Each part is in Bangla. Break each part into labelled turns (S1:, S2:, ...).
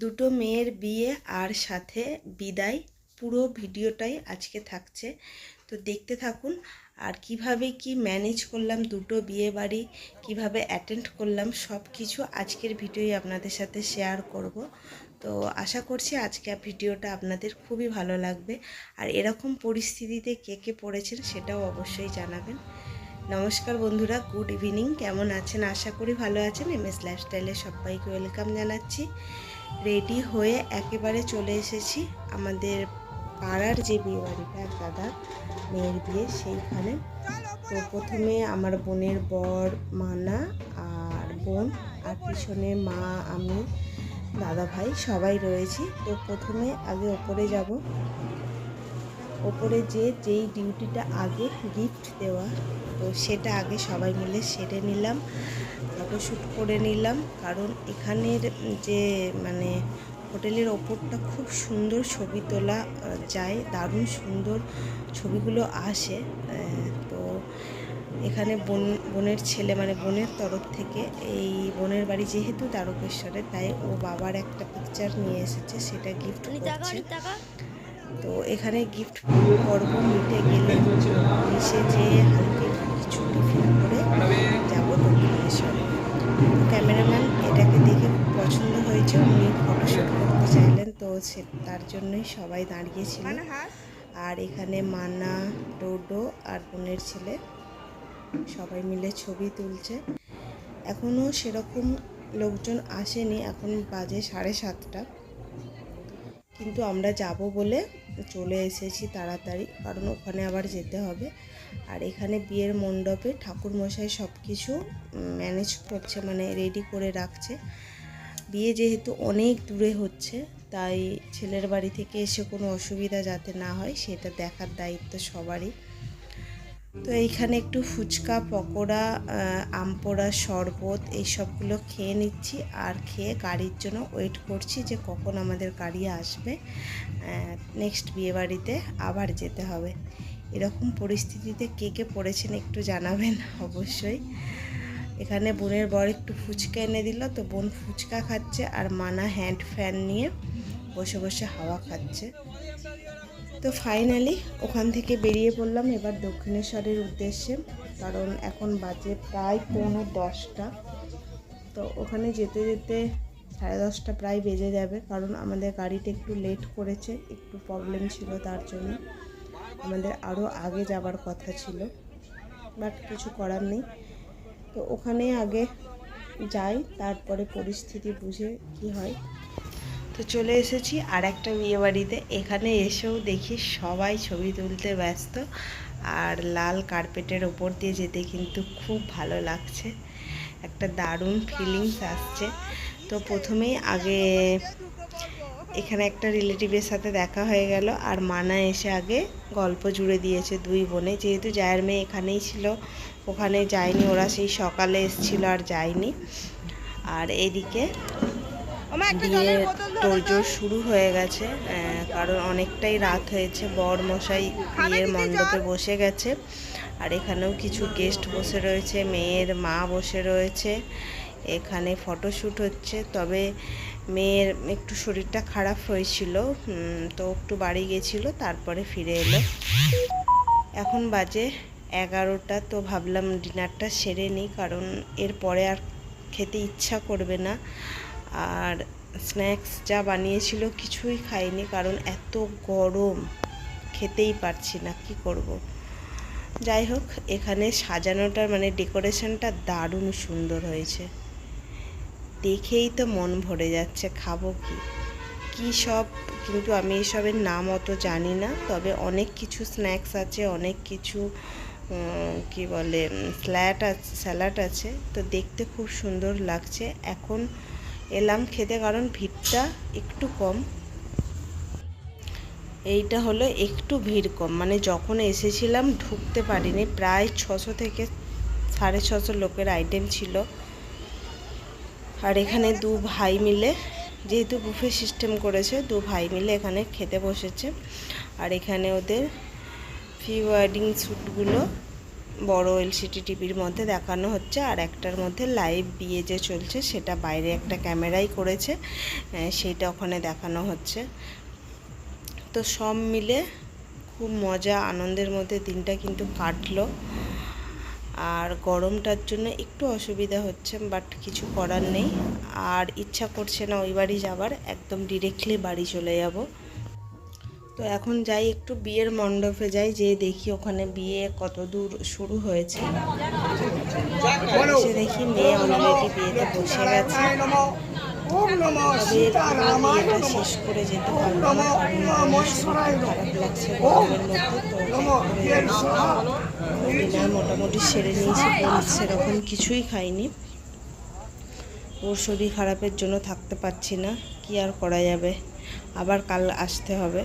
S1: দুটো মেয়ের বিয়ে আর সাথে বিদায়। পুরো ভিডিওটাই আজকে থাকছে। তো দেখতে থাকুন, আর কীভাবে কি ম্যানেজ করলাম দুটো বিয়ে বাড়ি, কীভাবে অ্যাটেন্ড করলাম সব কিছু আজকের ভিডিওই আপনাদের সাথে শেয়ার করব। তো আশা করছি আজকে ভিডিওটা আপনাদের খুবই ভালো লাগবে। আর এরকম পরিস্থিতিতে কে কে পড়েছেন সেটাও অবশ্যই জানাবেন। নমস্কার বন্ধুরা গুড ইভিনিং কেমন আছেন? আশা করি ভালো আছেন। এম এস লাইফস্টাইলে সবাইকে ওয়েলকাম জানাচ্ছি। রেডি হয়ে একেবারে চলে এসেছি আমাদের পাড়ার যে বিয়ে বাড়িটা দাদা মেয়ের বিয়ে সেইখানে। তো প্রথমে আমার বোনের বর, মানা আর বোন আর পিছনে মা, আমি দাদা ভাই সবাই রয়েছি। তো প্রথমে আগে ওপরে যাব। ওপরে যে যেই ডিউটিটা আগে গিফট দেওয়া তো সেটা আগে সবাই মিলে সেরে নিলাম ফটোশ্যুট করে নিলাম। কারণ এখানের যে মানে হোটেলের ওপরটা খুব সুন্দর ছবি তোলা যায় দারুণ সুন্দর ছবিগুলো আসে। তো এখানে বোন বোনের ছেলে মানে বোনের তরফ থেকে এই বোনের বাড়ি যেহেতু তারকেশ্বরে তাই ও বাবার একটা পিকচার নিয়ে এসেছে সেটা গিফট করছে। তো এখানে গিফট পর্ব মিটে গেলে মিশে যে হালকা কিছু টিফিন করে যাব দক্ষিণেশ্বরে। তো ক্যামেরাম্যান এটাকে দেখে পছন্দ হয়েছে উনি ফটোশ্যুট করতে চাইলেন তো সে তার জন্যই সবাই দাঁড়িয়েছিল। আর এখানে মানা ডোডো আর বোনের ছেলে সবাই মিলে ছবি তুলছে। এখনও সেরকম লোকজন আসেনি এখন বাজে সাড়ে সাতটা। কিন্তু আমরা যাব বলে চলে এসেছি তাড়াতাড়ি, কারণ ওখানে আবার যেতে হবে। আর এখানে বিয়ের মণ্ডপে ঠাকুরমশাই সব কিছু ম্যানেজ করছে মানে রেডি করে রাখছে। বিয়ে যেহেতু অনেক দূরে হচ্ছে, তাই ছেলের বাড়ি থেকে এসে কোনো অসুবিধা যাতে না হয়, সেটা দেখার দায়িত্ব সবারই। তো এইখানে একটু ফুচকা, পকোড়া আমপোড়া শরবত এই সবগুলো খেয়ে নিচ্ছি আর খেয়ে গাড়ির জন্য ওয়েট করছি যে কখন আমাদের গাড়ি আসবে। নেক্সট বিয়েবাড়িতে আবার যেতে হবে। এরকম পরিস্থিতিতে কে কে পড়েছেন একটু জানাবেন অবশ্যই। এখানে বোনের বর একটু ফুচকা এনে দিল, তো বোন ফুচকা খাচ্ছে আর মানা হ্যান্ড ফ্যান নিয়ে বসে বসে হাওয়া খাচ্ছে। তো ফাইনালি ওখান থেকে বেরিয়ে পড়লাম এবার দক্ষিণেশ্বরের উদ্দেশ্যে, কারণ এখন বাজে প্রায় পৌনে দশটা। তো ওখানে যেতে যেতে সাড়ে দশটা প্রায় বেজে যাবে, কারণ আমাদের গাড়িটা একটু লেট করেছে, একটু প্রবলেম ছিল তার জন্য। আমাদের আরও আগে যাবার কথা ছিল বাট কিছু করার নেই। তো ওখানে আগে যাই, তারপরে পরিস্থিতি বুঝে কি হয়। তো চলে এসেছি আর একটা বিয়ে বাড়িতে। এখানে এসেও দেখি সবাই ছবি তুলতে ব্যস্ত আর লাল কার্পেটের ওপর দিয়ে যেতে কিন্তু খুব ভালো লাগছে। একটা দারুণ ফিলিংস আসছে। তো প্রথমেই আগে এখানে একটা রিলেটিভের সাথে দেখা হয়ে গেল আর মানা এসে আগে গল্প জুড়ে দিয়েছে দুই বোনে। যেহেতু জায়ের মেয়ে এখানেই ছিল, ওখানে যায়নি, ওরা সেই সকালে এসেছিল আর যায়নি। আর এদিকে বিয়ের তোড়জোড় শুরু হয়ে গেছে কারণ অনেকটাই রাত হয়েছে বর মশাই বিয়ের মণ্ডপে বসে গেছে আর এখানেও কিছু গেস্ট বসে রয়েছে মেয়ের মা বসে রয়েছে এখানে ফটোশ্যুট হচ্ছে তবে মেয়ের একটু শরীরটা খারাপ হয়েছিল তো একটু বাড়ি গেছিল তারপরে ফিরে এলো। এখন বাজে এগারোটা তো ভাবলাম ডিনারটা সেরে নিই কারণ এরপরে আর খেতে ইচ্ছা করবে না। আর স্ন্যাক্স যা বানিয়েছিল কিছুই খাইনি কারণ এত গরম, খেতেই পারছি না, কি করব। যাই হোক, এখানে সাজানোটার মানে ডেকোরেশনটা দারুণ সুন্দর হয়েছে। দেখেই তো মন ভরে যাচ্ছে, খাব কি? কি সব, কিন্তু আমি এসবের নাম অত জানি না, তবে অনেক কিছু স্ন্যাক্স আছে, অনেক কিছু কি বলে স্ল্যাট আছে স্যালাড আছে, তো দেখতে খুব সুন্দর লাগছে। এখন এলাম খেতে কারণ ভিড়টা একটু কম। এইটা হলো একটু ভিড় কম। মানে যখন এসেছিলাম ঢুকতে পারিনি, প্রায় ছশো থেকে সাড়ে ছশো লোকের আইটেম ছিল। আর এখানে দু ভাই মিলে, যেহেতু বুফে সিস্টেম করেছে, দু ভাই মিলে এখানে খেতে বসেছে। আর এখানে ওদের প্রি ওয়েডিং শ্যুটগুলো বড় এলসিডি টিভির মধ্যে দেখানো হচ্ছে আর একটার মধ্যে লাইভ বিয়ে যে চলছে সেটা বাইরে একটা ক্যামেরাই করেছে। সেটা ওখানে দেখানো হচ্ছে। তো সব মিলে খুব মজা, আনন্দের মধ্যে দিনটা কিন্তু কাটলো। আর গরমটার জন্য একটু অসুবিধা হচ্ছে বাট কিছু করার নেই। আর ইচ্ছা করছে না ওই বাড়ি যাবার, একদম ডিরেক্টলি বাড়ি চলে যাব। তো এখন যাই একটু বিয়ের মণ্ডপে যাই যে দেখি ওখানে বিয়ে কত দূর শুরু হয়েছে। দেখি মেয়ে অলরেডি বিয়েতে বসে গেছে। শেষ করে যেতে খারাপ লাগছে মোটামুটি সেরে নিয়েছি। সেরকম কিছুই খাইনি। ওর শরীর খারাপের জন্য থাকতে পারছি না। কি আর করা যাবে? আবার কাল আসতে হবে।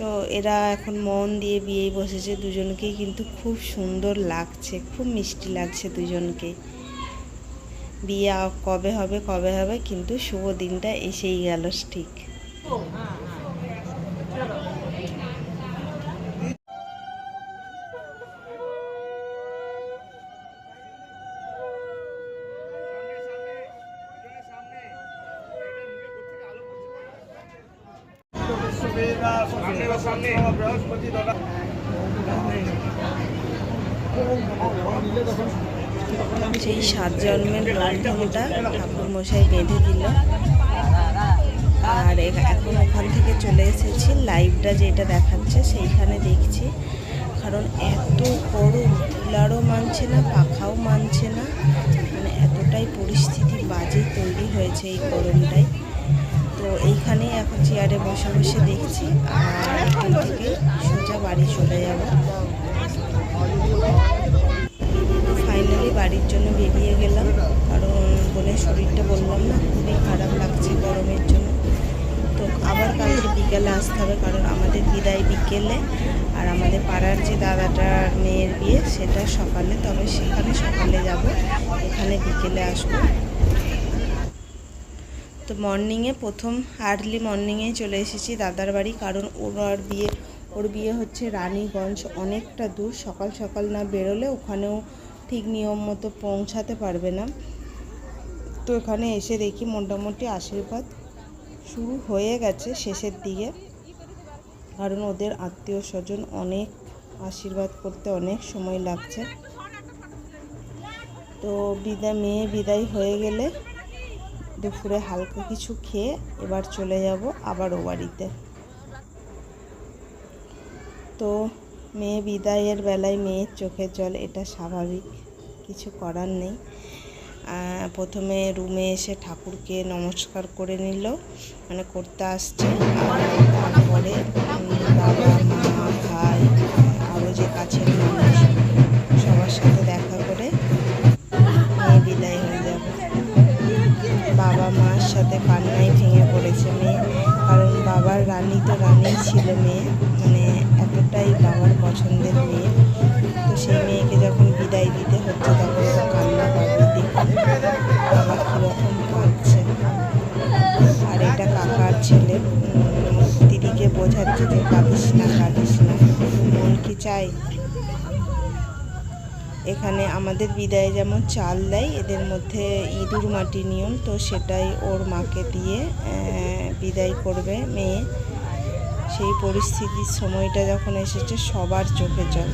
S1: তো এরা এখন মন দিয়ে বিয়ে বসেছে দুজনকেই কিন্তু খুব সুন্দর লাগছে, খুব মিষ্টি লাগছে দুজনকে। বিয়ে কবে হবে কবে হবে, কিন্তু শুভ দিনটা এসেই গেল, ঠিক। সেই সাত জন্মের বন্ধনটা ঠাকুরমশাই বেঁধে দিল। আর এখন ওখান থেকে চলে এসেছি লাইভটা যেটা দেখাচ্ছে সেইখানে দেখছি। কারণ এত গরম কুলারও মানছে না, পাখাও মানছে না। মানে এতটাই পরিস্থিতি বাজে তৈরি হয়েছে এই গরমটাই চেয়ারে বসে বসে দেখছি, আর থেকে সোজা বাড়ি চলে যাব। ফাইনালি বাড়ির জন্য বেরিয়ে গেলাম, কারণ বোনের শরীরটা বললাম না, খুবই খারাপ লাগছে গরমের জন্য। তো আবার কালকে বিকেলে আসতে হবে, কারণ আমাদের বিদায় বিকেলে, আর আমাদের পাড়ার যে দাদাটার মেয়ের বিয়ে, সেটা সকালে, তবে সেখানে সকালে যাব, এখানে বিকেলে আসব। তো মর্নিংয়ে প্রথম আর্লি মর্নিংয়েই চলে এসেছি দাদার বাড়ি, কারণ ওর বিয়ে ওর বিয়ে হচ্ছে রানীগঞ্জ অনেকটা দূর, সকাল সকাল না বেরোলে ওখানেও ঠিক নিয়ম মতো পৌঁছাতে পারবে না। তো এখানে এসে দেখি মোটামুটি আশীর্বাদ শুরু হয়ে গেছে শেষের দিকে, কারণ ওদের আত্মীয় স্বজন অনেক আশীর্বাদ করতে অনেক সময় লাগছে। তো বিদায়, মেয়ে বিদায় হয়ে গেলে দুপুরে হালকা কিছু খেয়ে এবার চলে যাব আবার ও বাড়িতে। তো মেয়ে বিদায়ের বেলায় মেয়ের চোখের জল, এটা স্বাভাবিক, কিছু করার নেই। প্রথমে রুমে এসে ঠাকুরকে নমস্কার করে নিল মানে করতে আসছে। তারপরে বাবা, মা, ভাই, আরও যে কাছের মানুষ ছিল মেয়ে মানে এতটাই বাবার পছন্দের মেয়ে। তো সেই মেয়েকে যখন বিদায় দিতে হচ্ছে, তখন তো কান্না পাবে দেখুন বাবা কীরকম কাঁদছে। আর এটা কাকার ছেলে দিদিকে বোঝাচ্ছে যে কাঁদিস না কাঁদিস না। মন কি চাই এখানে আমাদের বিদায়ে যেমন চাল দেয়, এদের মধ্যে ইঁদুর মাটি নিয়ম, তো সেটাই ওর মাকে দিয়ে বিদায় করবে মেয়ে। সেই পরিস্থিতির সময়টা যখন এসেছে সবার চোখে জল।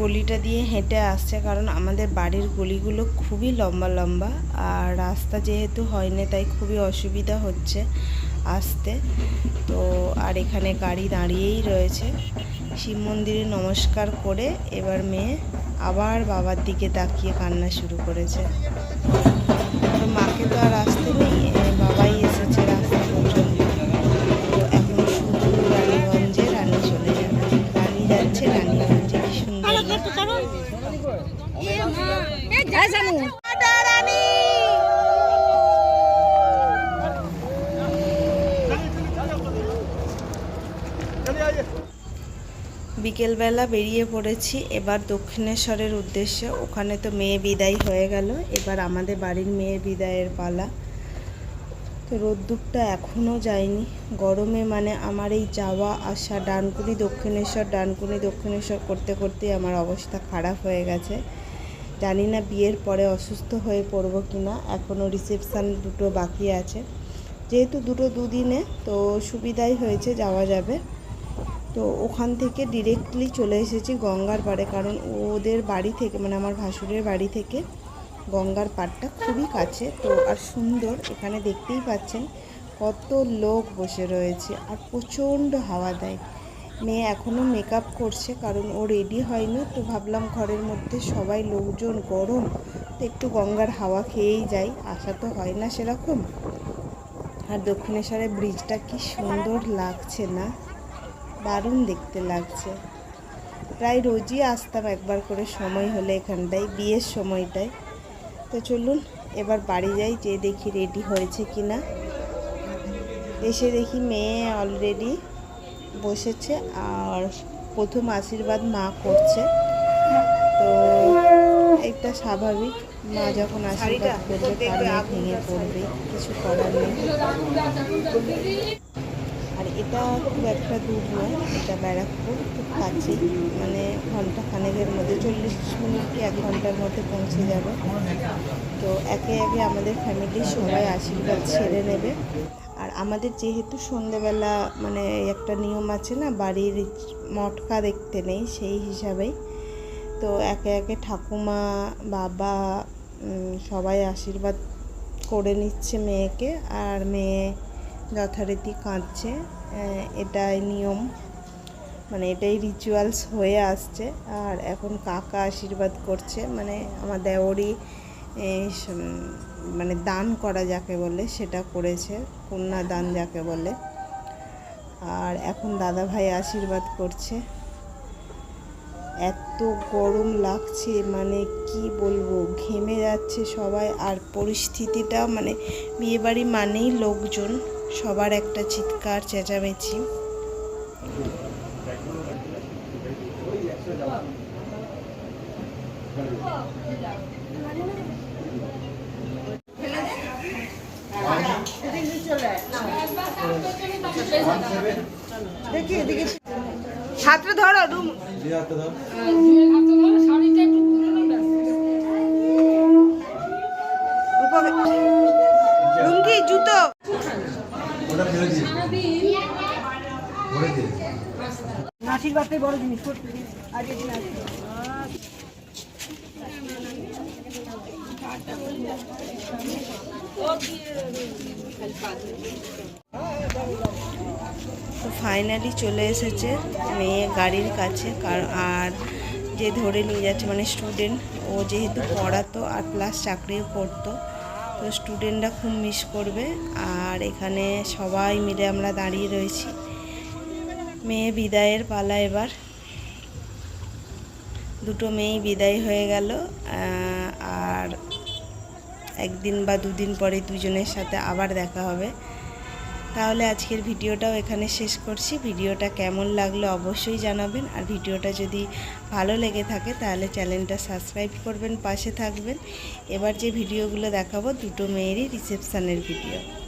S1: গলিটা দিয়ে হেঁটে আসছে, কারণ আমাদের বাড়ির গলিগুলো খুবই লম্বা লম্বা আর রাস্তা যেহেতু হয়নি, তাই খুবই অসুবিধা হচ্ছে আসতে। তো আর এখানে গাড়ি দাঁড়িয়েই রয়েছে। শিব মন্দিরে নমস্কার করে এবার মেয়ে আবার বাবার দিকে তাকিয়ে কান্না শুরু করেছে। মাকে তো আর আসতে নেই
S2: জানু
S1: বিকেলবেলা বেরিয়ে পড়েছি এবার দক্ষিণেশ্বরের উদ্দেশ্যে। ওখানে তো মেয়ে বিদায় হয়ে গেল এবার আমাদের বাড়ির মেয়ে বিদায়ের পালা। তো রোদ্দুরটা এখনও যায়নি। গরমে মানে আমার এই যাওয়া আসা ডানকুনি দক্ষিণেশ্বর ডানকুনি দক্ষিণেশ্বর করতে করতে আমার অবস্থা খারাপ হয়ে গেছে। জানি না বিয়ের পরে অসুস্থ হয়ে পড়ব কি না এখনও রিসেপশান দুটো বাকি আছে। যেহেতু দুটো দুদিনে, তো সুবিধাই হয়েছে যাওয়া যাবে। তো ওখান থেকে ডিরেক্টলি চলে এসেছি গঙ্গার পাড়ে, কারণ ওদের বাড়ি থেকে মানে আমার ভাসুরের বাড়ি থেকে গঙ্গার পাড়টা খুবই কাছে। তো আর সুন্দর, এখানে দেখতেই পাচ্ছেন কত লোক বসে রয়েছে, আর প্রচণ্ড হাওয়া দেয়। মেয়ে এখনও মেকআপ করছে কারণ ও রেডি হয়নি, তো ভাবলাম ঘরের মধ্যে সবাই লোকজন গরম, তো একটু গঙ্গার হাওয়া খেয়েই যাই আসা তো হয় না সেরকম। আর দক্ষিণেশ্বরের ব্রিজটা কি সুন্দর লাগছে না, দারুণ দেখতে লাগছে। প্রায় রোজই আসতাম একবার করে সময় হলে এখানটায়, বিয়ের সময়টায়। তো চলুন, এবার বাড়ি যাই, যে দেখি রেডি হয়েছে কি না এসে দেখি মেয়ে অলরেডি বসেছে আর প্রথম আশীর্বাদ মা করছে। তো একটা স্বাভাবিক মা যখন আশীর্বাদ করবে কান্না ভেঙে পড়বে কিছু করার নেই। আর এটা খুব একটা দূর নয় এটা ব্যারাকপুর খুব কাছে মানে ঘণ্টা খানেকের মধ্যে চল্লিশ মিনিট কি এক ঘণ্টার মধ্যে পৌঁছে যাবে। তো একে একে আমাদের ফ্যামিলির সবাই আশীর্বাদ ছেড়ে নেবে। আমাদের যেহেতু সন্ধেবেলা মানে একটা নিয়ম আছে না, বাড়ির মটকা দেখতে নেই সেই হিসাবেই তো একে একে ঠাকুমা, বাবা সবাই আশীর্বাদ করে নিচ্ছে মেয়েকে, আর মেয়ে যথারীতি কাঁদছে। এটাই নিয়ম মানে এটাই রিচুয়ালস হয়ে আসছে। আর এখন কাকা আশীর্বাদ করছে মানে আমার দেওরই মানে দান করা যাকে বলে সেটা করেছে, কন্যা দান যাকে বলে। আর এখন দাদা ভাই আশীর্বাদ করছে। এত গরম লাগছে মানে কি বলব, ঘেমে যাচ্ছে সবাই। আর পরিস্থিতিটা মানে বিয়েবাড়ি মানেই লোকজন, সবার একটা চিৎকার, চেঁচামেচি। ছাত্র ধরো রুম।
S2: শাড়িটা একটু তুলে নেবে
S1: লুঙ্গি জুতো
S3: ওটা ফেলে দিই ভরে দিই
S1: তো ফাইনালি চলে এসেছে মেয়ে গাড়ির কাছে আর যে ধরে নিয়ে যাচ্ছে মানে স্টুডেন্ট ও যেহেতু পড়াতো আর প্লাস চাকরিও করতো, তো স্টুডেন্টরা খুব মিস করবে। আর এখানে সবাই মিলে আমরা দাঁড়িয়ে রয়েছি। মেয়ে বিদায়ের পালা এবার। দুটো মেয়েই বিদায় হয়ে গেল আর একদিন বা দুদিন পরে দুজনের সাথে আবার দেখা হবে। তাহলে আজকের ভিডিওটাও এখানে শেষ করছি। ভিডিওটা কেমন লাগল অবশ্যই জানাবেন। আর ভিডিওটা যদি ভালো লেগে থাকে তাহলে চ্যানেলটা সাবস্ক্রাইব করবেন, পাশে থাকবেন। এবার যে ভিডিওগুলো দেখাবো দুটো মেয়েরই রিসেপশানের ভিডিও।